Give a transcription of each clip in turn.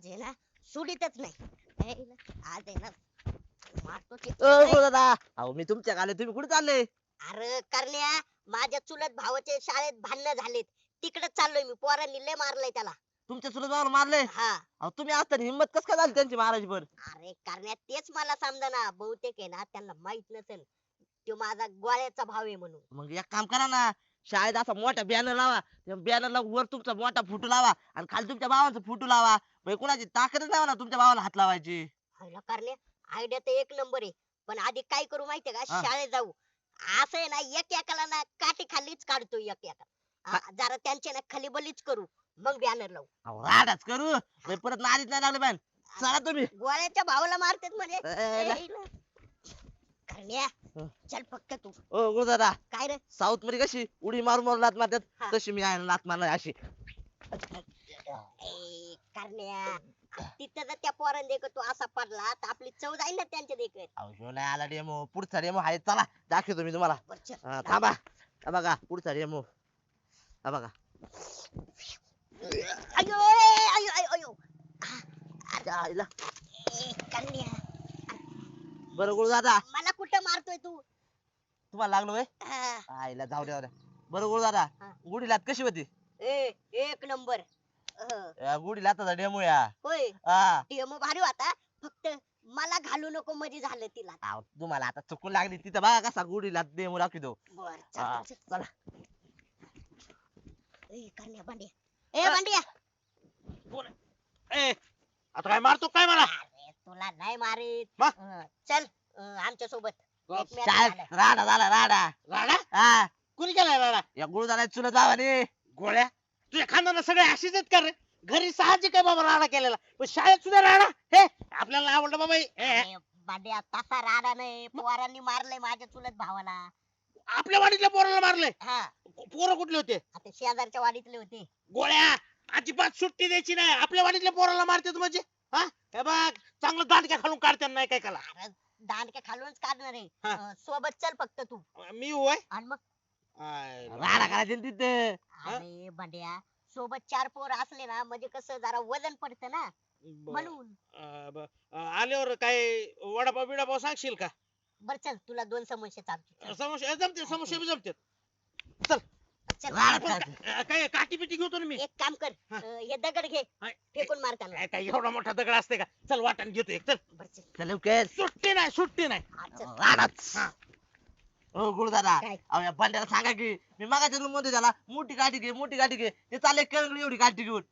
आज आहे ना सोडीतच नाही आज आहे ना. मारतो. ओ दादा. अहो मी तुमच्या आले तुम्ही कुठे चालले? अरे करण्या माझ्या चुलत भावाचे शाळेत भांडणं झालेत. तिकडे चाललोय मी पोरांनी लय मारलंय त्याला. तुमच्या चुलत भावाला मारले? हा. अहो तुम्ही असताना हिंमत कस काय झाली त्यांची मारायची पण अरे करण्या तेच मला समजा बहुतेक आहे ना त्यांना माहीत नसेल. तो माझा गोळ्याचा भाव आहे म्हणून. मग एक काम करा ना शाळेत असा मोठा बॅनर लावा. त्या बॅनरला वर तुमचा मोठा फोटो लावा आणि खाली तुमच्या भावाचा फोटो लावा. म्हणजे कुणाची ताकदच नाही ना तुमच्या भावाला हात लावायची. करण्या आयडिया तर एक नंबर आहे. पण आधी काय करू माहितीये का? हा. शाळेत जाऊ. असं आहे ना एक एकाला ना काठी खालीच काढतो एक एका जरा त्यांच्या ना खाली बलीच करू. मग बॅनर लावू. अहो, राडाच करू. म्हणजे परत नादीच नाही लागले बाय चला तुम्ही. गोळ्याच्या भावाला मारतेत म्हणे. ए, ला- ए, इला. करण्या हं. चल फक्त तू. ओ गुरु दादा काय रे? साऊथमध्ये कशी? उडी मारून मारून लात मारतात. हा. तशी मी आहे लात मारणार अशी. ए, करण्या. तिथं जर त्या पोरांना देखत तू असा पडला तर आपली चव जाईल ना त्यांच्या देखत. अहो ह्यो नाही आला डेमो पुढचा डेमो आहे. चला दाखवतो मी तुम्हाला. बरं, चल. हा, थांबा. हा बघा पुढचा डेमो हा बघा. अयो ए, अयो अयो. अयो आईला. ए, करण्या बरं दादा. मला कुठं मारतोय तू? तुम्हाला लागलो व्हय? हा. आईला जाऊ द्या जाऊ द्या. बरं गुरु दादा हा. गुढी लात कशी होती? ए एक नंबर. अह, या गुढी लाताचा डेमो या. होय. हा. डेमो भारी होता. फक्त मला घालू नको मध्ये झालं तिला. तुम्हाला आता चुकून लागली. तिथं बघा कसा गुढी लात डेमो दाखवतो. बर हा, चल ए करण्या भांड्या. ए भांड्या. ए आता काय मारतो काय मला? अरे तुला नाही मारीत. मग? चल आमच्यासोबत राडा झाला राडा. राडा? हा. कुणी केलाय राडा? या दादा चुलत जावाने गोळ्या? तुझ्या खानदाना सगळे अशीच आहेत का रे? घरी साहजिक आहे बाबा राडा केलेला. पण शाळेत सुद्धा राडा? हे आपल्याला आवडलं बाबा हे. हे, भांड्या तसा राडा नाही. पोरांनी मारलंय माझ्या चुलत भावाला. आपल्या वाडीतल्या पोराला मारलंय? हा. पोरं कुठले होते? आता शेजारच्या वाडीतले होते. गोळ्या अजिबात सुट्टी द्यायची नाही. आपल्या वाडीतल्या पोराला मारतात म्हणजे? हा? हे बघ चांगलं दांडक्या खालून काढतात नाही काय कला. दांडक्या खालूनच काढणार आहे. हा. अं, सोबत चल फक्त तू. मी होय? आणि मग आय, राडा करायचे ना तिथं? अरे सोबत चार पोर असले ना म्हणजे कसं जरा वजन पडतं ना. बरं. म्हणून. ब- आल्यावर काय वडापाव बिडापाव सांगशील का? बर चल तुला दोन समस्या चालतील. समोसे जमते समोसे बी जमते चल. राडा आपण करायचं. काय काठी पिटी घेतो ना मी? एक काम कर. हा. अं, हे दगड घे. हाय. फेकून मारताना काय काय एवढा मोठा दगड असते का? चल वाटण घेतो एक. चल. बर चल. चल लवकर. सुट्टी नाही सुट्टी नाही. हा, चल. राडाच. हा. हो गुरु दादा काय? अहो या बंड्याला सांगा की मी मागाच्या रूममध्ये त्याला मोठी गाठी घे मोठी गाठी घे. ते चालले कळगडी एवढी गाठी घेऊन.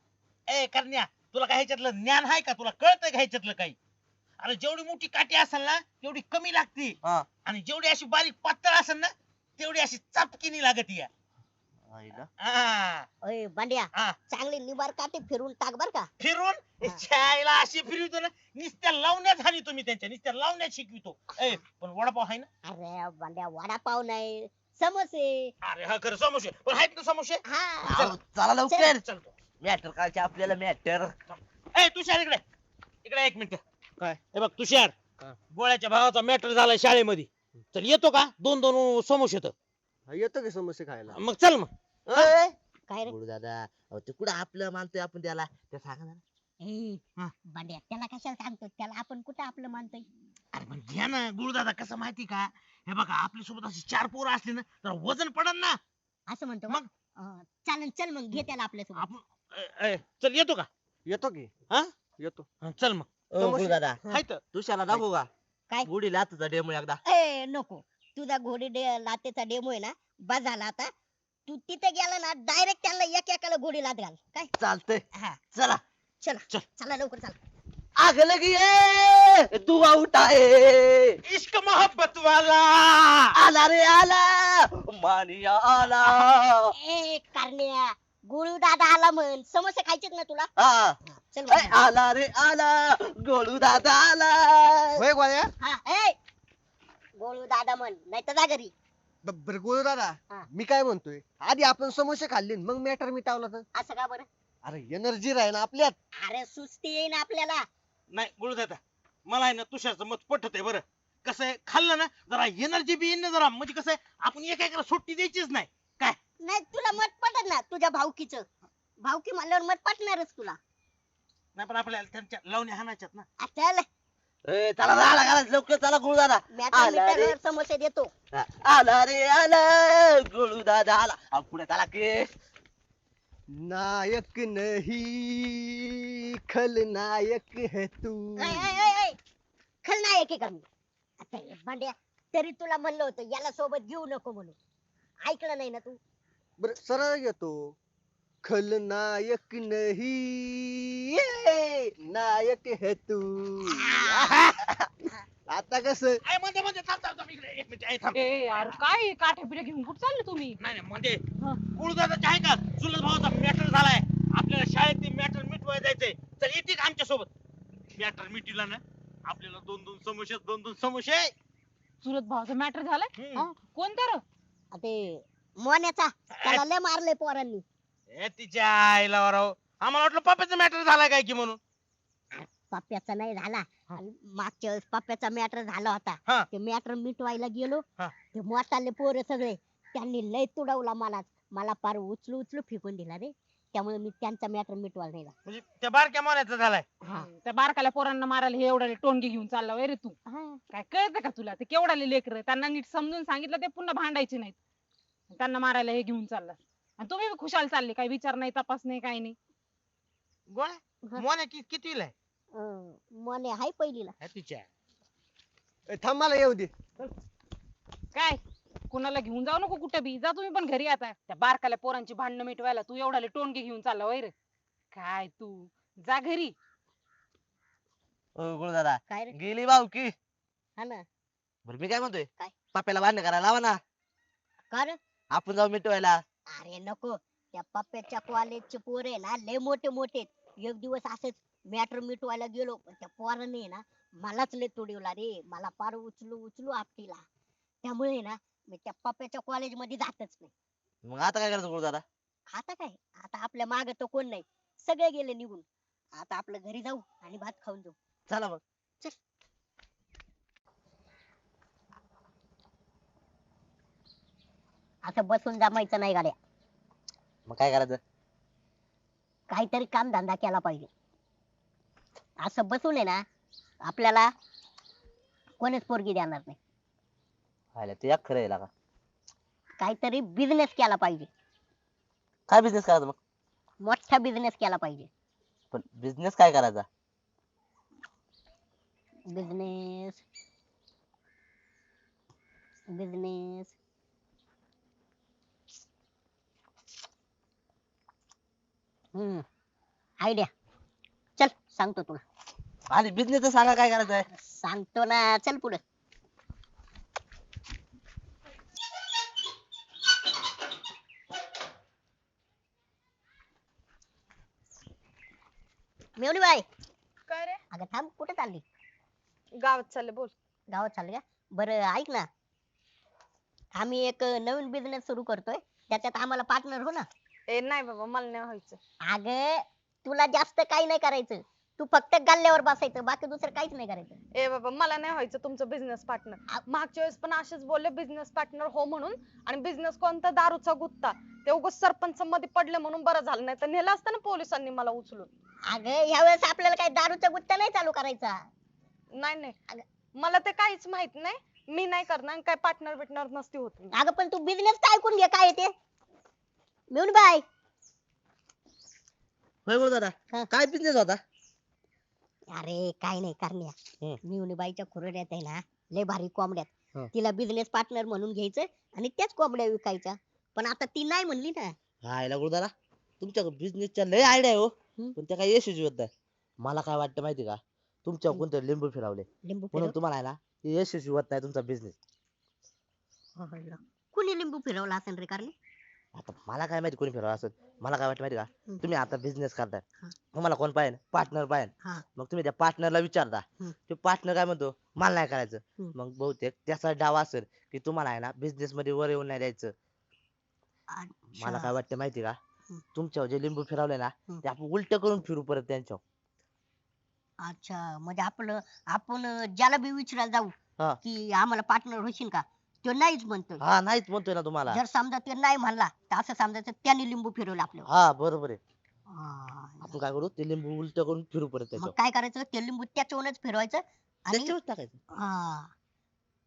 ए करण्या तुला काय ह्याच्यातलं ज्ञान आहे का? तुला कळतंय का ह्याच्यातलं काही? अरे जेवढी मोठी काठी असेल ना तेवढी कमी लागती. हा. आणि जेवढी अशी बारीक पातळ असेल ना तेवढी अशी चपकीनी लागत या. आईला. हा. हा. चांगली निबार काटे फिरून टाक बर का. फिरून? हा. छायला अशी फिरवतो ना नुसत्या लावण्यात हानी तुम्ही त्यांच्या नुसत्या लावण्यात शिकवितो. ए पण वडापाव आहे ना? अरे भांड्या वडापाव नाही समोसे. अरे हा खरं समोसे पण आहेत ना समोसे? हा. अहो, चला लवकर. चलतो मॅटर कालचे आपल्याला मॅटर. ए तुषार इकडे. इकडे एक मिनिट. काय? हे बघ तुषार. हा. गोळ्याच्या भावाचा मॅटर झालाय शाळेमध्ये. चल येतो का? दोन दोन समोसे तर. हा, येतो की समोसे खायला. मग चल मग. काय रे? गुरु दादा अहो ते कुठं आपलं मानतोय आपण त्याला? ते सांगा ना ए, हा. भांड्या त्याला कशाला सांगतो त्याला आपण कुठं आपलं मानतोय? अरे पण घ्या ना गुरुदादा कसं माहिती का? हे बघा आपल्यासोबत अशी चार पोरं असली ना तर वजन पडन ना. असं म्हणतो मग? मग चालन चल मग घे त्याला आपल्यासोबत. आपण चल येतो का? येतो की. हा? येतो. हा, चल मग. गुरु दादा हाय तर. तुषाला दाखवू का? काय? गुढी लातचा डेमो एकदा. ए नको. तुझा घोडी डे लातेचा डेमो आहे ना बस झाला आता. तू तिथे गेला ना डायरेक्ट त्यांना एक एकाला घोडी लात घाल. काय? चालतंय. हा. चला. चला. चल. चला लवकर चला. आग लगी है दुआ उठाए इश्क मोहब्बत वाला आला रे आला. मानिया आला. ए कारण्या गुळू दादा आला म्हण. समोसे खायचेत ना तुला? हा. चल ए. आला रे आला. गोळू दादा आला. होय गोळ्या? हा ए गोळू दादा म्हण नाही तर जा घरी. बरं गोळू दादा हा. मी काय म्हणतोय? आधी आपण समोसे खाल्ले न मग मॅटर मिटावला तर? असं का बरं? अरे एनर्जी राही ना आपल्यात. अरे सुस्ती येईन आपल्याला. नाही गुरुदादा मला आहे ना तुषारचं मत पटत आहे बरं. कसं आहे खाल्लं ना जरा एनर्जी बी येईन ना जरा. म्हणजे कसं आहे आपण एका सुट्टी द्यायचीच नाही. काय? नाही तुला मत पटत ना तुझ्या भावकीच भावकी म्हणल्यावर मत पटणारच तुला. नाही पण आपल्याला त्यांच्या लावणी हाणायच्यात ना. आ, चल. ए, चला राडा घाला लवकर चला गुळू दादा. मॅटर आला रे. मीटरवर समोसे देतो. आला रे आला. गुळू दादा आला. अहो, पुढे चला की. नायक नहीं खलनायक है तू. ऐ, ऐ, ऐ, ऐ. खलनायक आहे का मी? आता हे भांड्या तरी तुला म्हणलं होतं याला सोबत घेऊ नको म्हणून. ऐकलं नाही ना तू? बर सरळ घेतो खलनायक नहीं ये नायक है तू। आता कस? ऐ, मध्ये मध्ये थांब थांब थांब इकडे एक मिनिट थांब. ए यार काय काठे पिठे घेऊन कुठे चालले तुम्ही? नाही नाही मध्ये हा. आहे का? चुलत भावाचा मॅटर झालाय. आपल्याला शाळेत ते मॅटर मिटवाय जायचंय. तर येते का आमच्यासोबत मॅटर मिटिला ना आपल्याला दोन दोन समोसे दोन दोन समोसे. चुलत भावाचा मॅटर झालाय? हम्म. हा? कोणत्या र? ते मोन्याचा. त्याला लय मारले पोरांनी. ए तिच्या आईला वराव. आम्हाला वाटलं पप्पाचा मॅटर झालाय काय की म्हणून? पप्प्याचा नाही झाला. आणि मागच्या वेळेस पप्प्याचा मॅटर झाला हा. होता ते मॅटर मिटवायला गेलो. हा. ते मोठाले पोरं सगळे. त्यांनी लय तुडवला मला. मला पार उचलू उचलू फेकून दिला रे. त्यामुळे मी त्यांचा मॅटर मिटवायला नाही गेला. म्हणजे त्या बारक्या मोन्याचा झालाय. हा. त्या बारकाल्या पोरांना मारायला हे एवढ्याले टोनगी घेऊन चालला वय रे तू. हा. काय कळतं का तुला? ते केवढाले लेकर. त्यांना नीट समजून सांगितलं ते पुन्हा भांडायचे नाहीत. त्यांना मारायला हे घेऊन चालला. आणि तुम्ही बी खुशाल चालले काय विचार नाही तपास नाही काय नाही. गोळ्या? हा. मोन्या कि- आहे? अं, हाय पहिलीला. हा, तिच्या. थांब मला येऊ दे. काय? कुणाला घेऊन जाऊ नको कुठे बी? जा तुम्ही पण घरी आता. त्या बारकाल्या पोरांची भांडणं मिटवायला तू एवढाले टोनगे घेऊन चालला वय रे. काय तू? जा घरी. ओ गुळू दादा काय रे? गेली भाऊ की. हा ना. बरं मी काय म्हणतोय? काय? पाप्याला भांडण करायला लावा ना. का रे? आपण जाऊ मिटवायला. अरे नको त्या पप्प्याच्या कॉलेजचे पोर आहे ना लय मोठे मोठे आहेत. एक दिवस असंच मॅटर मिटवायला गेलो पण त्या पोराने ना मलाच लय तुडवला रे. मला पार उचलू उचलू आपटीला. त्यामुळे ना मी त्या पप्प्याच्या कॉलेजमध्ये जातच नाही. मग आता काय करायचं गुळू दादा आता काय? आता आपल्या माग तर कोण नाही. सगळे गेले निघून. आता आपलं घरी जाऊ आणि भात खाऊन जाऊ. चला मग. असं बसून जमायचं नाही गाड्या. मग काय करायचं? काहीतरी काम धंदा केला पाहिजे. असं बसून आहे ना आपल्याला कोणीच पोरगी देणार नाही. आयला ते एक खरं आहे का काहीतरी बिझनेस केला पाहिजे. काय बिझनेस करायचा मग? मोठा बिझनेस केला पाहिजे. पण बिझनेस काय करायचा? बिझनेस बिझनेस हम्म. आयडिया. चल सांगतो तुला. आणि बिझनेस सांगा काय करायचं आहे सांगतो ना चल पुढे. मेवणी बाई. काय रे? अगं थांब कुठे चालली? गावात चालले बोल. गावात चालली का? बरं ऐक ना. आम्ही एक नवीन बिझनेस सुरू करतोय. त्याच्यात आम्हाला पार्टनर हो ना. ए नाही बाबा मला नाही व्हायचं. अगं तुला जास्त काही नाही करायचं. तू फक्त गल्ल्यावर बसायचं बाकी दुसरं काहीच नाही करायचं. ए बाबा मला नाही व्हायचं तुमचं बिझनेस पार्टनर मागच्या वेळेस पण असेच बोलले बिझनेस पार्टनर हो म्हणून. आणि बिझनेस कोणता? दारूचा गुत्ता. ते उगाच सरपंच मध्ये पडले म्हणून बरं झालं नाही तर नेलं असतं ना पोलिसांनी मला उचलून. अगं यावेळेस आपल्याला काही दारूचा गुत्ता नाही चालू करायचा? नाही नाही. मला ते काहीच माहीत नाही. मी नाही करणार आणि काय पार्टनर बिटनर नसती होत. अगं पण तू बिझनेस ऐकून घे काय आहे ते? मिळून बाय. होय दादा हा. काय बिझनेस होता? अरे काय नाही करण्या. हम्म. मिळून बाईच्या खुरड्यात आहे ना लय भारी कोंबड्यात. हा. तिला बिझनेस पार्टनर म्हणून घ्यायचं आणि त्याच कोंबड्या विकायच्या. पण आता ती नाही म्हणली ना. हायला गुरु दादा तुमच्या बिझनेसच्या लय आयडिया हो. हम्म. पण त्या काही यशस्वी होत नाही मला काय वाटतं माहिती का? तुमच्या कोणतरी लिंबू फिरवले. लिंबू म्हणून तुम्हाला आहे ना यशस्वी होत नाही तुमचा बिझनेस कुणी लिंबू फिरवला असेल रे कारण आता मला काय माहिती कोणी फिरवलं असं मला काय वाटतं माहिती का हम्म. तुम्ही आता बिझनेस करताय हा. तुम्हाला कोण पाहिजे पार्टनर पाहिजे हा. मग तुम्ही त्या पार्टनरला विचारता हम्म. ते पार्टनर काय म्हणतो मला नाही करायचं हम्म. मग बहुतेक त्याचा डाव असेल की तुम्हाला आहे ना बिझनेस मध्ये वर येऊन नाही द्यायचं मला काय वाटतं माहिती का हम्म. तुमच्यावर जे लिंबू फिरवले ना हम्म. ते आपण उलट करून फिरू परत त्यांच्यावर अच्छा म्हणजे आपलं आपण ज्याला बी विचारायला जाऊ हा. की आम्हाला पार्टनर होशील का तो नाहीच म्हणतोय. हा नाहीच म्हणतोय ना तुम्हाला. जर समजा ते नाही म्हणला तर असं समजायचं त्याने लिंबू फिरवलं आपल्यावर. हा बरोबर आहे. हा. आपण काय करू? ते लिंबू उलट करून फिरू परत मग त्याच्यावर. काय करायचं? ते लिंबू त्याच्यावरच फिरवायचं आणि त्याच्यावर टाकायचं. हा.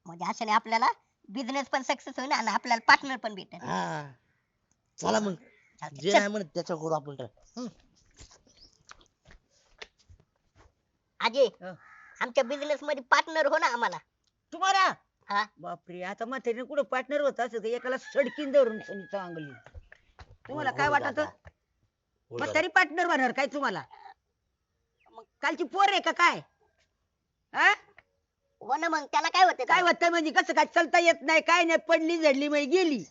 म्हणजे अशाने आपल्याला बिझनेस पण सक्सेस होईल आणि आपल्याला पार्टनर पण भेटेल. हा. चला मग. चालतंय. जे चल, नाही म्हणत त्याच्यावर करू आपण try. अजय हं. आमच्या बिझनेस मध्ये पार्टनर हो ना आम्हाला. तुम्हाला? हा. बापरे आता म्हातारीने कुठं पार्टनर होत असं एकाला सडकीन धरून सनी चांगली. तुम्हाला काय गुरु वाटत? दादा. म्हातारी पार्टनर बनणार काय तुम्हाला? मग कालची पोर आहे का काय? हा? हो ना मग त्याला काय होते काय होतं म्हणजे कसं काय चलता येत नाही काय नाही पडली झडली मग गेली.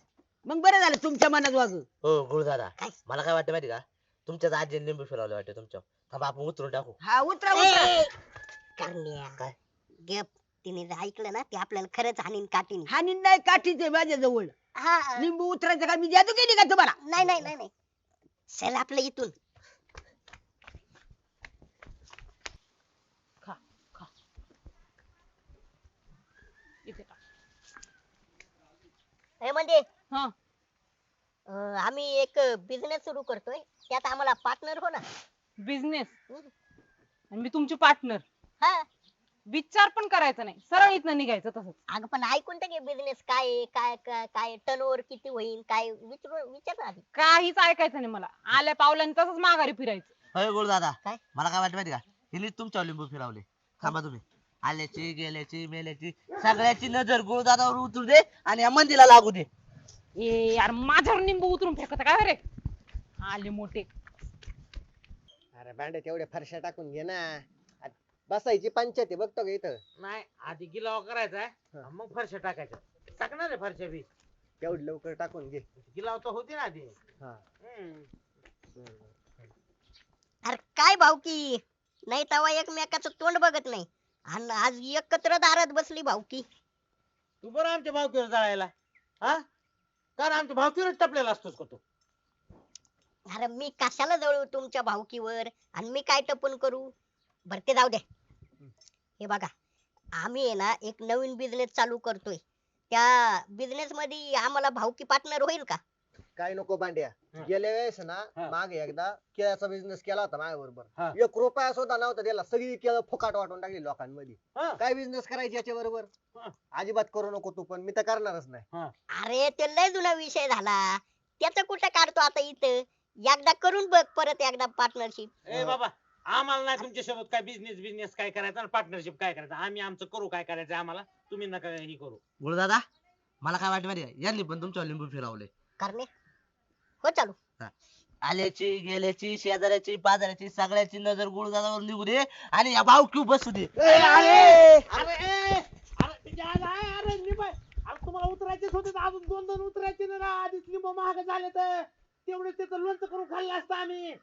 मग बरं झालं तुमच्या मनात वाग. हो गुरुदादा काय? मला काय वाटतं माहिती का? तुमच्याच आजी लिंबू फिरवले वाटतं तुमच्या. थांबा आपण उतरून टाकू. हा उतरा उतरा. करण्या. काय? गप. तिने जर ऐकलं ना ते आपल्याला खरंच हानीन काटीन हा नाही काठीचे माझ्या जवळ हा. लिंबू उतरायचं का? मी जादू केली का तुम्हाला? नाही नाही नाही नाही. चल आपलं इथून. खा खा. इथे टाक. हे म्हणजे हा. अं, आम्ही एक बिझनेस सुरू करतोय. त्यात आम्हाला पार्टनर हो ना. बिझनेस. आणि मी तुमची पार्टनर हा. विचार पण करायचा नाही. सरळ इथनं निघायचं तसंच. अगं पण ऐकून तर घे बिझनेस काय आहे, काय काय काय टर्नओव्हर किती होईल? काय विचार विचार ना आधी. काहीच ऐकायचं नाही मला. आल्या पावलाने तसंच माघारी फिरायचं. होय गुरुदादा काय? मला काय वाटतं माहिती का? हिने तुमच्यावर लिंबू फिरवले. थांबा तुम्ही. आल्याची गेल्याची मेल्याची सगळ्याची नजर गुरुदादावर उतरू दे आणि या मंदीला लागू दे. ए यार माझ्यावर निंबू उतरून फेकत काय रे? आले मोठे. अरे भांड्या तेवढ्या फरशा टाकून घे ना. बसायची पंचायत आहे बघतो का इथं? नाही आधी गिलावा करायचा. मग फरशा टाकायच्या. टाकणार आहे फरशा बी. तेवढी लवकर टाकून घे. गिलाव तर होती ना आधी. हा. हम्म. अरे काय भावकी नाही तेव्हा एकमेकाचं तोंड बघत नाही. आणि आज एकत्र दारात बसली भावकी तू बरं आमच्या भावकीवर जायला हा? कारण आमच्या भावकीवरच टपलेला असतोस का तू? अरे मी कशाला जळू तुमच्या भावकीवर? आणि मी काय टपून करू? बर ते जाऊ दे. हे बघा आम्ही आहे ना एक नवीन बिझनेस चालू करतोय. त्या बिझनेस मध्ये आम्हाला भावकी पार्टनर होईल का? काय नको भांड्या. हा. गेल्या वेळेस ना हा. मागे एकदा केळ्याचा बिझनेस केला होता माझ्या हा. बरोबर एक रुपया सुद्धा नव्हता त्याला सगळी केळं फुकाट वाटून टाकली लोकांमध्ये. हा. काय बिझनेस करायची याच्या बरोबर हा. अजिबात करू नको तू पण मी तर करणारच नाही. अरे ते लय जुना विषय झाला. त्याचं कुठं काढतो आता इथं? एकदा करून बघ परत एकदा पार्टनरशिप ए बाबा आम्हाला नाही तुमच्यासोबत काय बिझनेस बिझनेस काय करायचा आणि पार्टनरशिप काय करायचं? आम्ही आमचं करू काय करायचं आम्हाला? तुम्ही नका ही करू. गुरुदादा मला काय वाटतं माहिती का? यांनी पण तुमच्यावर लिंबू फिरवले. करणे हो चालू. आल्याची गेल्याची शेजाऱ्याची पाजाऱ्याची सगळ्याची नजर गुरुदादावर निघू दे आणि या भाव क्यू बसू दे. अरे ए, अरे आहे, अरे लिंब आहे. अरे तुम्हाला उतरायचेच होते तर अजून दोन दोन उतरायचे ना. आधीच लिंब महाग झाले तर. तेवढे त्याचं लोणचं करून खाल्लं असतं आम्ही.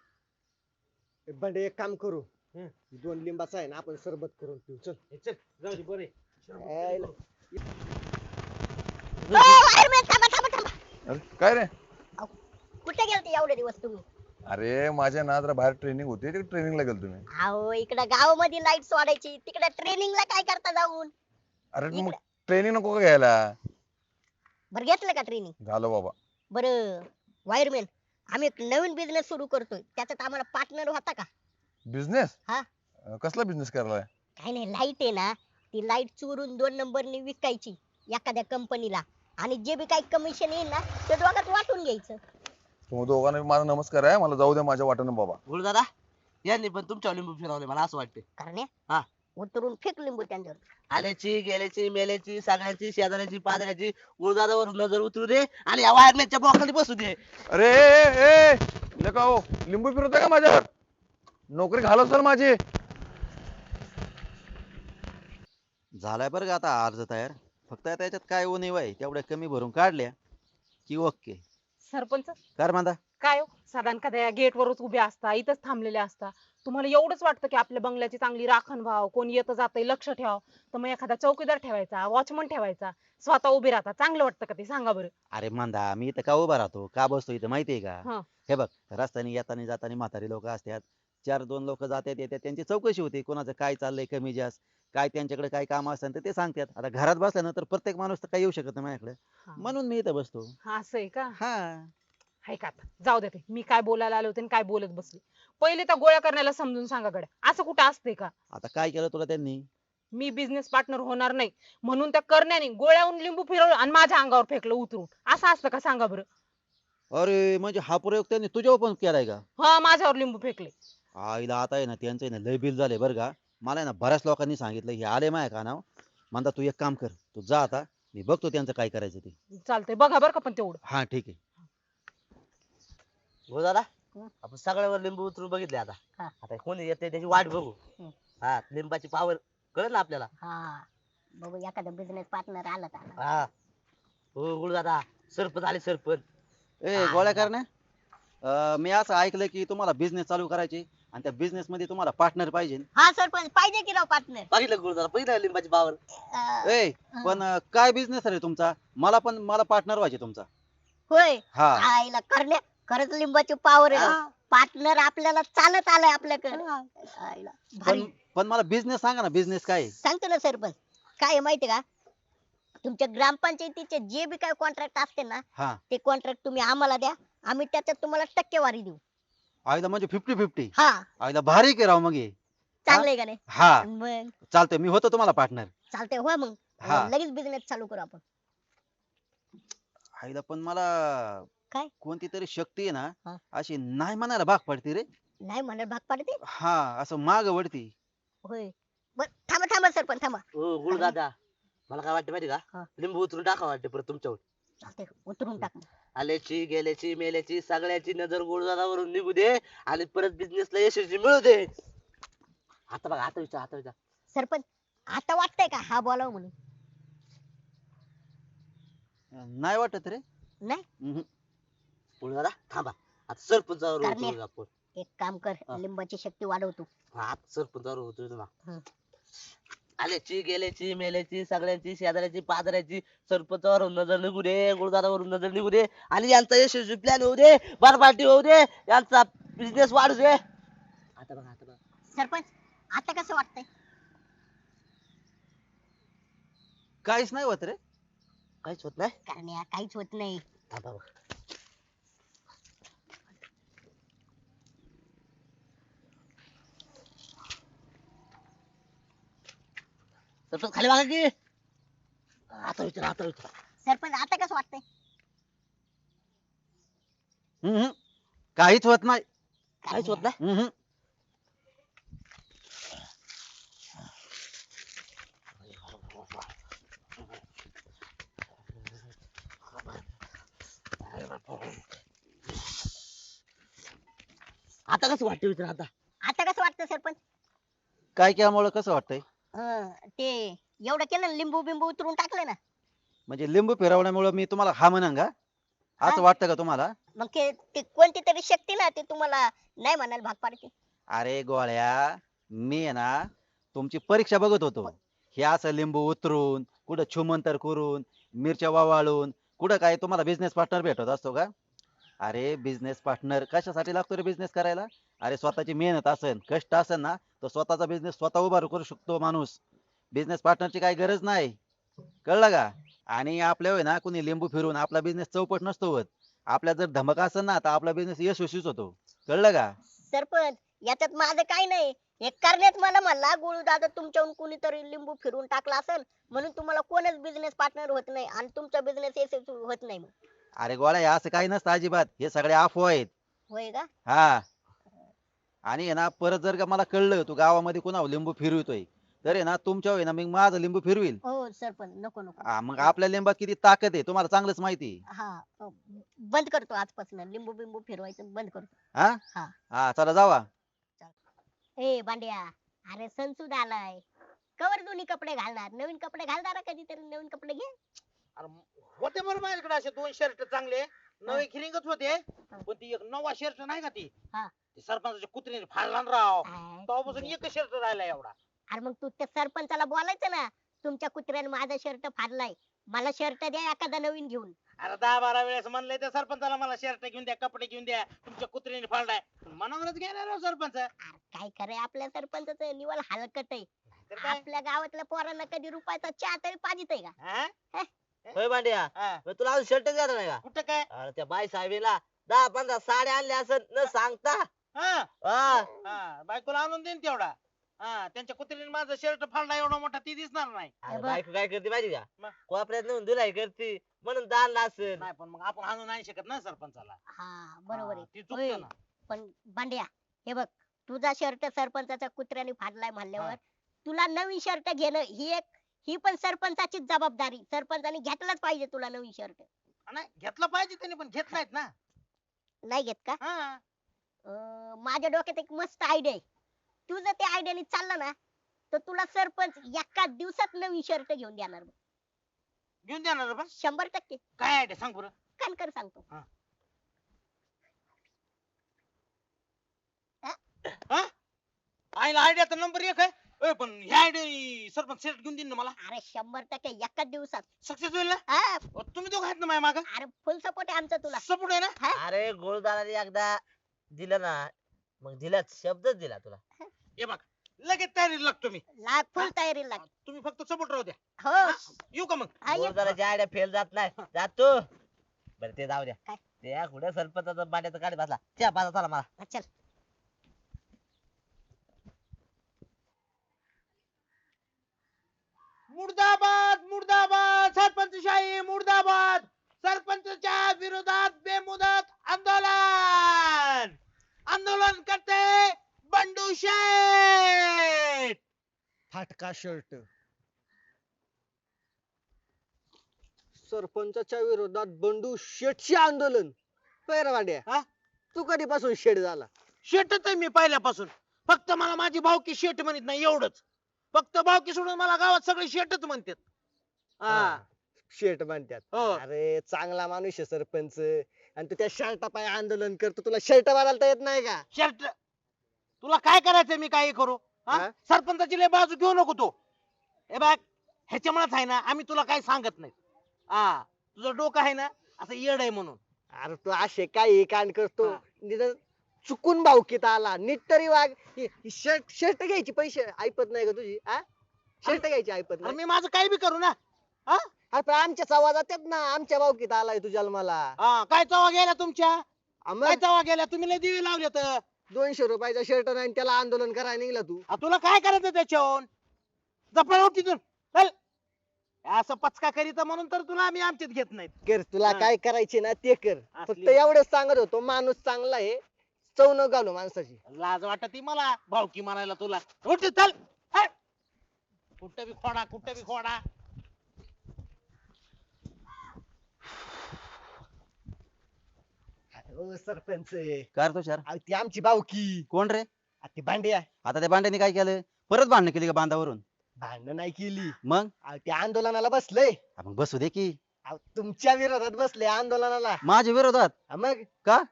भांडे एक काम करू. हम्म. दोन लिंबाचा आहे ना आपण सरबत करून पिऊ. चल. हे चल जाऊ दे बरे यायला. ओ, वायरमॅन, थांबा थांबा थांबा. अरे काय रे? कुठे गेलते एवढे दिवस तुम्ही? अरे माझ्या ना जरा बाहेर ट्रेनिंग होती ते ट्रेनिंगला गेलो तुम्ही. अहो इकडे गावामध्ये लाइट सोडायची तिकडे ट्रेनिंगला काय करता जाऊन? अरे मग इकडं. ट्रेनिंग नको का घ्यायला? बरं घेतलं का ट्रेनिंग झालं बाबा. बरं. वायरमॅन आम्ही एक नवीन बिझनेस सुरू करतोय. त्याच्यात आम्हाला पार्टनर होता का? बिझनेस हा. कसला बिझनेस करायला काही नाही लाइट आहे ना. ती लाइट चोरून दोन नंबरनी विकायची एखाद्या कंपनीला आणि जे बी काही कमिशन येईल ना ते दोघात वाटून घ्यायचं. तुम्ही दोघांना माझा नमस्कार आहे. मला जाऊ द्या माझ्या वाटेनं बाबा. गुरुदादा यांनी पण तुमच्यावर लिंबू फिरवले मला असं वाटते कारण हा. उतरून फेक लिंबू त्यांच्यावर आल्याची गेल्याची मेल्याची सगळ्याची शेजाऱ्याची पाजाऱ्याची गुरुदादावर नजर उतरू दे आणि या वायरमॅनच्या बॉक्समध्ये बसू दे. अरे ए, ए, नका हो. लिंबू फिरवताय का माझ्यावर? नोकरी घालव सर माझी. झालाय बरं का आता अर्ज तयार? फक्त आता याच्यात काय उणीव आहे? तेवढ्या कमी भरून काढल्या की ओके. सरपंच? कर मांदा. काय हो? साधारण कदा गेट वरच उभे असता इथंच थांबलेले असता. तुम्हाला एवढंच वाटतं की आपल्या बंगल्याची चांगली राखण व्हाव कोण येतं जातंय लक्ष ठेवाव? तर मग एखादा चौकीदार ठेवायचा वॉचमन ठेवायचा स्वतः उभे राहता चांगलं वाटतं का ते? सांगा बरं. अरे मांदा मी इथं का उभा राहतो? का बसतो इथं? माहितीये हा. का? हे. बघ रस्त्याने येताना जाताना म्हातारी लोक असतात. चार दोन लोक जातात येतात. त्यांची चौकशी होते कोणाचं काय चाललंय कमी जास्त काय त्यांच्याकडे काय काम असतं तर ते सांगतात. आता घरात बसल्यानंतर प्रत्येक माणूस तर काही येऊ शकत नाही माझ्याकडे. हा. म्हणून मी इथं बसतो. हा, असं आहे का? हा. हाय का आता जाऊ दे ते. मी काय बोलायला आले होते आणि काय बोलत बसले. पहिले त्या गोळ्या करण्याला समजून सांगा गड्या. असं कुठं असते का? आता काय केलं तुला त्यांनी? मी बिझनेस पार्टनर होणार नाही. म्हणून त्या करण्याने गोळ्याहून लिंबू फिरवलं आणि माझ्या अंगावर फेकलं उतरून. असं असतं का सांगा बरं? अरे म्हणजे हा प्रयोग त्यांनी तुझ्यावर पण केलाय का? हा माझ्यावर लिंबू फेकले. आईला आता आहे ना त्यांचं आहे ना लय बिल झाले बरं का. मला आहे ना बऱ्याच लोकांनी सांगितलं हे आले माय का नाव म्हणता तू एक काम कर तू जा आता. मी बघतो त्यांचं काय करायचं ते. चालतंय बघा बरं का पण तेवढं. हा ठीक आहे. हो दादा. हं. आपण सगळ्यावर लिंबू उतरून बघितले आता. हा. आता कोणी येते त्याची वाट बघू. हं. हा लिंबाची पावर कळलं ना आपल्याला. हा. बघू एखादा बिझनेस पार्टनर आला तर. आला. हा. हो गुरु दादा. सरपंच आले सरपंच. ए गोळ्या. करण्या. अं, मी असं ऐकलं की तुम्हाला बिझनेस चालू करायचे आणि त्या बिझनेस मध्ये तुम्हाला पार्टनर पाहिजे. हा सरपंच. पाहिजे की राव पार्टनर बघितलं गुरु दादा? पहिलं लिंबाची पावर ए. पण अं, काय बिझनेस आहे तुमचा? मला पण मला पार्टनर व्हायचे तुमचा. होय. हा. आईला करण्या. खरंच लिंबाची पावर आहे हा. पार्टनर आपल्याला चालत आलाय आपल्याकडे. आईला भारी. पण पण मला बिझनेस सांगा ना बिझनेस काय आहे? सांगतो ना सरपंच. काय आहे माहितीये का? तुमच्या ग्रामपंचायतीचे जे बी काय कॉन्ट्रॅक्ट असते ना हा. ते कॉन्ट्रॅक्ट तुम्ही आम्हाला द्या. आम्ही त्याच्यात तुम्हाला टक्केवारी देऊ. आईला म्हणजे फिफ्टी फिफ्टी हा. आईला भारी के राव मग हे? चांगलंय का नाही? हा. मग? चालतंय मी होतो तुम्हाला पार्टनर चालतंय हो मग. हा. लगेच बिझनेस चालू करू आपण. आईला पण मला काय? कोणती तरी शक्ती आहे हा. ना अशी नाही म्हणायला भाग पडते रे. नाही म्हणत भाग पाडते? हा असं माग वडती होय. बर थांबा थांबा सरपंच थांबा. हो गुरु दादा मला काय वाटतं माहिती हा. का? लिंबू उतरून टाका वाटते परत तुमच्यावर. चालतंय उतरून टाक. आल्याची गेल्याची मेल्याची सगळ्याची नजर गुरुदादावरून निघू दे आणि परत बिझनेसला यशस्वी मिळू दे. आता बघा आता विचार आता विचार. सरपंच आता वाटतंय का हा बोलाव म्हणून? नाही वाटत रे. नाही? उहुं. गुरुदादा थांबा. आता सरपंचावर. उतरू आपण. एक काम कर हा. लिंबाची शक्ती वाढवतो. हा, आता सरपंचावर उतरू ना. हं. आल्याची गेल्याची मेल्याची सगळ्यांची शेजाऱ्याची पादऱ्याची सरपंचावरून नजर निघू दे गुरुदादावरून नजर निघू दे आणि यांचा यशस्वी प्लॅन होऊ दे बरपाटी होऊ दे यांचा बिझनेस वाढू दे. आता बघा आता बघा. सरपंच आता कसं वाटतंय? काहीच नाही होत रे. काहीच होत नाही. कारण या काहीच होत नाही. थांबा बघा. सरपंच खाली बघा की. आता विचार आता विचार सरपंच आता कसं वाटतंय. काहीच होत नाही. काहीच होत नाही. आता कसं वाटतं विचार आता आता कसं वाटतं सरपंच? काय केल्यामुळे कसं वाटतंय? हं, ते एवढं केलं ना लिंबू बिंबू उतरून टाकलं ना. म्हणजे लिंबू फिरवण्यामुळे मी तुम्हाला हा म्हणन का? असं हा. वाटतं का तुम्हाला? मग ते ते कोणती तरी शक्ती ना ते तुम्हाला नाही म्हणायला भाग पाडते. अरे गोळ्या मी आहे ना तुमची परीक्षा बघत होतो. हे असं लिंबू उतरून कुठं छुमंतर करून मिरच्या वावाळून कुठं काय तुम्हाला बिझनेस पार्टनर भेटत असतो का? अरे बिझनेस पार्टनर कशासाठी लागतो रे बिझनेस करायला? अरे स्वतःची मेहनत असेल कष्ट असेल ना तर स्वतःचा बिझनेस स्वतः उभा करू शकतो माणूस. बिझनेस पार्टनरची काही गरज नाही. कळलं का? आणि आपल्या होय ना कुणी लिंबू फिरून आपला बिझनेस चौपट नसतो होत. आपल्या जर धमक असेल ना तर आपला बिझनेस यशस्वीच होतो. कळलं का? सरपंच याच्यात माझं काही नाही. हे करण्यात मला म्हणला गुळू दादा तुमच्याहून कुणीतरी लिंबू फिरून टाकला असेल म्हणून तुम्हाला कोणच बिझनेस पार्टनर होत नाही आणि तुमचा बिझनेस यशस्वी होत नाही. मग अरे गोळ्या हे असं काही नसतं अजिबात. हे सगळे अफवा आहेत. होय का? हा. आणि आहे ना परत जर का मला कळलं तू गावामध्ये कुणावर लिंबू फिरवितोय तर आहे ना तुमच्या आहे ना मी माझं लिंबू फिरवील हो सरपंच नको नको. हा, मग आपल्या लिंबात किती ताकद आहे तुम्हाला चांगलंच माहिती आहे. हा अ, बंद करतो आजपासून लिंबू बिंबू फिरवायचं बंद करतो. हा? हा. हा चला जावा. ए बांड्या अरे सण सुद्धा आलाय कवर दोन्ही कपडे घालणार नवीन कपडे घालणार कधीतरी नवीन कपडे घे. अरे होते बरं माझ्याकडे असे दोन शर्ट चांगले. नवे खिरिंगच होते पण ती एक नवा शर्ट नाही का ती? हा. सरपंचाच्या कुत्रीने फाडला ना राव. काय? तेव्हापासून एकच शर्ट राहिला एवढा. अरे मग तू त्या सरपंचाला बोलायचं ना तुमच्या कुत्र्याने माझा शर्ट फाडलाय. मला शर्ट द्या एखादा नवीन घेऊन. अरे दहा बारा वेळेस म्हणलंय त्या सरपंचाला मला शर्ट घेऊन द्या कपडे घेऊन द्या तुमच्या कुत्रीने फाडलाय. मनावरच घेणार राव सरपंच. अरे काय करे आपल्या सरपंचाचं निवल हलकट आहे. तर काय? आपल्या गावातल्या पोरांना कधी रुपयाचा चहा तरी पाजित का? हा? होय भांड्या हा. मग तुला अजून शर्ट घ्यायला नाही का? कुठं काय? अरे त्या बाई साहेबीला दहा पंधरा साड्या आणल्या असं न सांगता हा? हा. हा बायकोला आणून देईन तेवढा. हा त्यांच्या कुत्रीने माझा शर्ट फाडला एवढा मोठा ती दिसणार नाही. अरे. बायको काय करते माहिती का? मग? कोपऱ्यात नेऊन दिलाय करते म्हणून दानला असेल नाही पण मग आपण आणून नाही शकत ना सरपंचाला. हा बरोबर हा, आहे ती होय. चुकतं ना. पण भांड्या हे बघ तुझा शर्ट सरपंचाच्या कुत्र्याने फाडलाय म्हणल्यावर हा. तुला नवीन शर्ट घेणं ही एक ही पण सरपंचाचीच जबाबदारी. सरपंचाने घेतलाच पाहिजे तुला नवीन शर्ट नाही घेतलं पाहिजे त्यांनी पण घेत नाहीत ना. नाही घेत का? हा. अं, माझ्या डोक्यात एक मस्त आयडिया आहे. तू जर त्या आयडियाने चालला ना तर तुला सरपंच एका दिवसात नवीन शर्ट घेऊन देणार बघ. घेऊन देणार पण शंभर टक्के. काय आयडिया सांग बरं. कणकर सांगतो. आईला आयडिया तर नंबर एक आहे. ओय, पण ह्या आयडिया सरपंच शर्ट घेऊन देईन ना मला. अरे शंभर टक्के एकाच दिवसात. सक्सेस होईल ना? हा. अ, तुम्ही दोघं आहेत ना माझ्या माग? अरे फुल सपोर्ट आहे आमचा तुला. सपोर्ट आहे ना? अरे गोळदाराने एकदा दिलं ना मग दिलाच शब्दच दिला तुला. हे बघ लगेच तयारी लागतो मी. लाग फुल तयारी लाग. तुम्ही फक्त सपोर्ट राहू द्या. हो. येऊ का मग? हा, ये. गोळदाराची आयडिया फेल जात नाही. जातो बरं ते जाऊ द्या. काय? त्या कुठे सरपंचाचा बांड्याचा काढी बसला. त्या पाजा चला मला. चल. मुर्दाबाद मुर्दाबाद सरपंचशाही मुर्दाबाद. सरपंचच्या विरोधात बेमुदत आंदोलन. आंदोलन करते बंडू शेठ. फाटका शर्ट. सरपंचाच्या विरोधात बंडू शेटचे आंदोलन. पैरा वाड्या हा? तू कधीपासून शेट झाला? शेटच आहे मी पहिल्यापासून. फक्त मला माझी भावकी शेट म्हणत नाही एवढंच. फक्त भावकी सोडून मला गावात सगळे शेटच म्हणतात. हा. शेट म्हणतात हो. अरे चांगला माणूस आहे सरपंच. आणि तू त्या शर्टा पाय आंदोलन करतो. तुला शर्ट बदलता येत नाही का? शर्ट? तुला काय करायचंय मी काही करू? हा? हा? सरपंचाची लय बाजू घेऊ नको तो. हे बघ ह्याच्यामुळेच आहे ना आम्ही तुला काही सांगत नाही. हा तुझं डोकं आहे ना असं येड आहे म्हणून. अरे तू असे काही कांड करतो. हा. निदान चुकून भावकीत आला. नीट तरी वाग. शर्ट शर्ट घ्यायची पैसे ऐपत नाही का तुझी? हा? शर्ट घ्यायची ऐपत अरे नाही. मी माझं काही बी करू ना. अरे पण आमच्या संवाद जातात ना आमच्या भावकीत आलाय तुझ्या मला हा काय चवा गेल्या तुमच्या? काय मग? चवा गेल्या? तुम्ही लय दिवे लावले तर. दोनशे रुपयाचा शर्ट नाही त्याला आंदोलन करायला निघला तू. तुला काय करायचं त्याच्याहून? उठ तिथून चल. असं पचका करीत म्हणून तर तुला आम्ही आमच्यात घेत नाहीत. कर तुला हा. काय करायचे ना ते कर. असली. फक्त एवढंच सांगत होतो माणूस चांगला आहे चव न घालू माणसाची. लाज वाटत मला भावकी म्हणायला तुला. उठ चल. हट. कुठं बी खोडा कुठं बी खोडा. हो सरपंच. रे तुषार अहो, ती आमची भावकी कोण रे? ती भांड्या आता त्या बांड्याने काय केलं? परत भांडणं केली का बांधावरून? भांडण नाही केली. मग? अहो, ते आंदोलनाला बसलंय. हा, मग बसू दे की. अहो, तुमच्या विरोधात बसले आंदोलनाला. माझ्या विरोधात? हा, मग? का?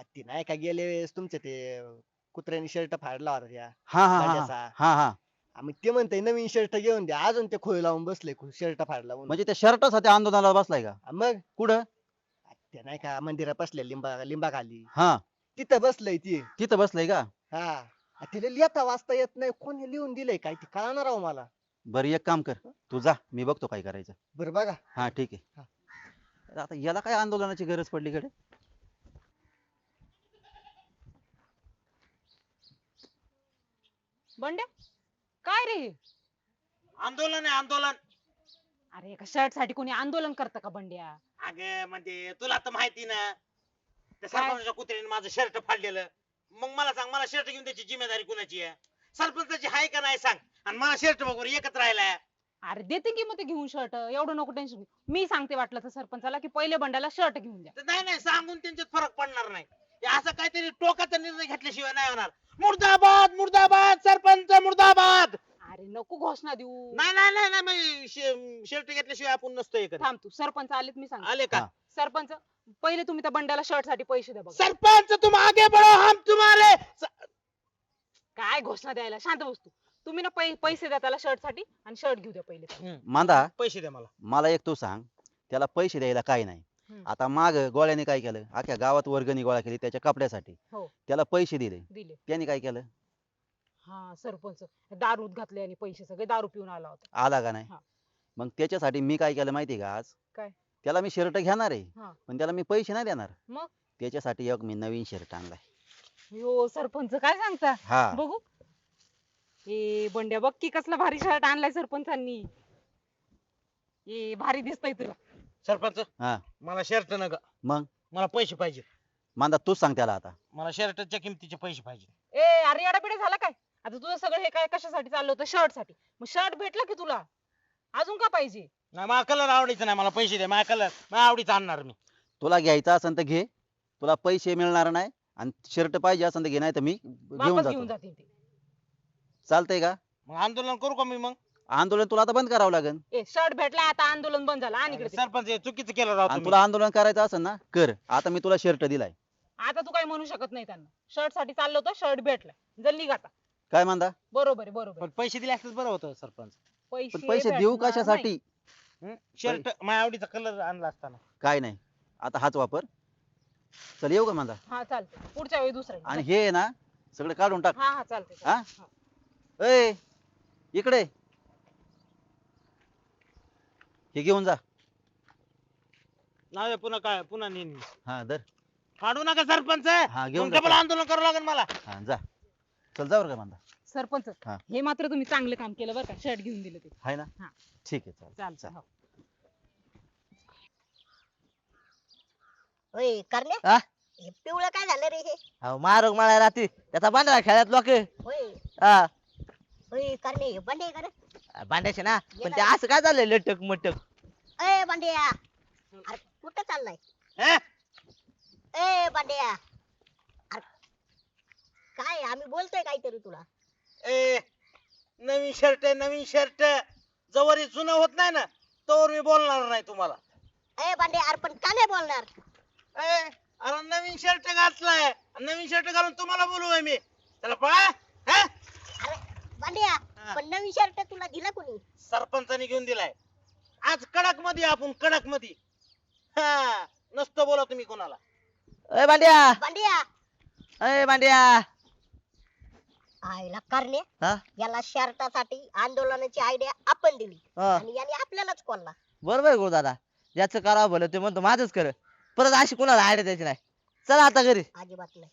ती नाही का गेले वेळेस तुमचे ते कुत्र्यानी शर्ट फाडला होता त्या हा हा हा भांड्याचा. हा मग ते म्हणते नवीन शर्ट घेऊन द्या. अजून ते खोय लावून बसले शर्ट फाडला म्हणून. म्हणजे त्या शर्टासाठी आंदोलनाला बसलाय का? मग? कुठं? ते नाही का मंदिरात बसले लिंबा लिंबाखाली. हा. तिथं बसलंय ती. तिथं बसलाय का? हा. आ, तिला लिहिता वाचता येत नाही. कोणी लिहून दिलंय काय ते कळणार राव मला. बरं एक काम कर. तू जा. मी बघतो काय करायचं. बरं बघा. हा ठीक आहे. अरे आता याला काय आंदोलनाची गरज पडली कडे बंड्या काय रे हे? आंदोलन आहे आंदोलन. अरे एका शर्टसाठी कोणी आंदोलन करतं का बंड्या? अगे म्हणजे तुला तर माहिती ना त्या काय? सरपंचाच्या कुत्र्याने माझं शर्ट फाडलेलं. मग मला सांग मला शर्ट घेऊन त्याची जिम्मेदारी कुणाची आहे? सरपंचाची आहे का नाही सांग. आणि मला शर्ट बघून एकच राहिलाय अरे देते की मग ते घेऊन शर्ट एवढं नको टेन्शन मी सांगते वाटलं तर सरपंचाला की पहिले बंड्याला शर्ट घेऊन द्या. तर नाही नाही सांगून त्यांच्यात फरक पडणार नाही. हे असं काहीतरी टोकाचा निर्णय घेतल्याशिवाय नाही होणार. मुर्दाबाद मुर्दाबाद सरपंच मुर्दाबाद! अरे नको घोषणा देऊ. नाही नाही नाही नाही मी शे- शर्ट घेतल्याशिवाय आपण नसतो हे करत. थांब तू सरपंच आलेत मी सांग आले का? हा. सरपंच पहिले तुम्ही त्या बंड्याला शर्टसाठी पैसे द्या बघा. सरपंच तुम आगे बढ़ो हम तुम्हारे स- काय घोषणा द्यायला? शांत बसतो तुम्ही ना पै- पैसे द्या त्याला शर्टसाठी आणि शर्ट घेऊ द्या पहिले. मांदा पैसे द्या मला. मला एक तू सांग. त्याला पैसे द्यायला काय नाही. हम्म. आता माग गोळ्याने काय केलं? अख्ख्या गावात वर्गणी गोळा केली त्याच्या कपड्यासाठी. हो. त्याला पैसे दिले. दिले. त्याने काय केलं? हा सरपंच. दारूत घातले आणि पैसे सगळे दारू पिऊन आला होता. आला का नाही? हा. मग त्याच्यासाठी मी काय केलं माहितीये का आज? काय? त्याला मी शर्ट घेणार आहे. हा. पण त्याला मी पैसे नाही देणार. मग? त्याच्यासाठी एक मी नवीन शर्ट आणलाय. यो सरपंच काय सांगता? हा. बघू. ए बंड्या बघ की कसला भारी शर्ट आणलाय सरपंचांनी. ए भारी दिसतय तुला. सरपंच हा. मला शर्ट नका. मग? मला पैसे पाहिजे. मांदा तूच सांग त्याला आता. मला शर्टच्या किमतीचे पैसे पाहिजे. ए अरे येडाबिडा झाला काय? आता तुझं सगळं हे काय कशासाठी चाललं होतं? शर्टसाठी. मग शर्ट भेटला की तुला? अजून का पाहिजे? नाही मला कलर आवडायचा नाही मला पैसे द्या माझा कलर माझ्या आवडीचा आणणार मी. तुला घ्यायचा असेल तर घे. तुला पैसे मिळणार नाही आणि शर्ट पाहिजे असेल तर घे नाही तर मी घेऊन वापस घेऊन जातो. जातील ते. चालतंय का? मग आंदोलन करू का मी मग? आंदोलन तुला आता बंद करावं लागेल. ए शर्ट भेटला आता आंदोलन बंद झालं. आणि इकडे ते. सरपंच हे चुकीचं केलं राव आणि तुम्ही. तुला आंदोलन करायचं असेल ना कर. आता मी तुला शर्ट दिलाय. आता तू काही म्हणू शकत नाही त्यांना. शर्टसाठी चाललं होतं शर्ट भेटलाय जल्ली गाता काय मांदा बरोबर आहे बरोबर पण आहे. पैसे दिले असतेच बरं होतं सरपंच. पण पैसे देऊ भेटणार कशासाठी शर्ट माझ्या आवडीचा कलर आणला असताना. काय नाही. आता हाच वापर. चल येऊ का मांदा नाही. हा चालतंय. पुढच्या वेळी दुसरं आणि हे आहे ना सगळं काढून टाक. हा हा चालतंय हा? चालतंय. ए इकडे. हे घेऊन जा. नाही पुन्हा काय पुन्हा नेईन मी. हा दर काढू नका सरपंच. हा घेऊन मग जा डबल आंदोलन करावं लागेल मला. हा जा. चल जा बरं का मांदा सरपंच हा. हे मात्र तुम्ही चांगलं काम केलं बरं का शर्ट घेऊन दिलं ते. हाय ना? हा. ठीक आहे चालेल. चालतं हो. होय करण्या? हा? हे पिवळं काय झालं रे हे? अहो मारग माळा राहते त्याचा बांधला खेळात लोक? होय. हा. होय करणे हे बंडे कर बांधायचे ना? पण ते असं काय झालंय लटक मटक? ए बंड्या अरे कुठं चाललाय? हे? ए बंड्या काय आम्ही बोलतोय काहीतरी तुला. ए नवीन शर्ट नवीन शर्ट जवळ हे जुनं होत नाही ना तोवर मी बोलणार नाही तुम्हाला. ए बंड्या अरे पण का नाही बोलणार? ए अरे नवीन शर्ट घातलाय. नवीन शर्ट घालून तुम्हाला बोलू मी. चला पळा हा? अरे बंड्या हा. पण नवीन शर्ट तुला दिला कोणी? सरपंचाने घेऊन दिलाय. आज कडकमध्ये आपण कडकमध्ये हा नसतं बोला तुम्ही कोणाला. अय बांड्या बंड्या अय बांड्या आईला करणे. हा? याला शर्टासाठी आंदोलनाची आयडिया आपण दिली. हा. आणि याने आपल्यालाच कोणला? बरोबर आहे दादा. ज्याचं करावं भलं ते म्हणतो माझंच कर. परत अशी कोणाला आयडिया द्यायची नाही. चला आता घरी. अजिबात नाही.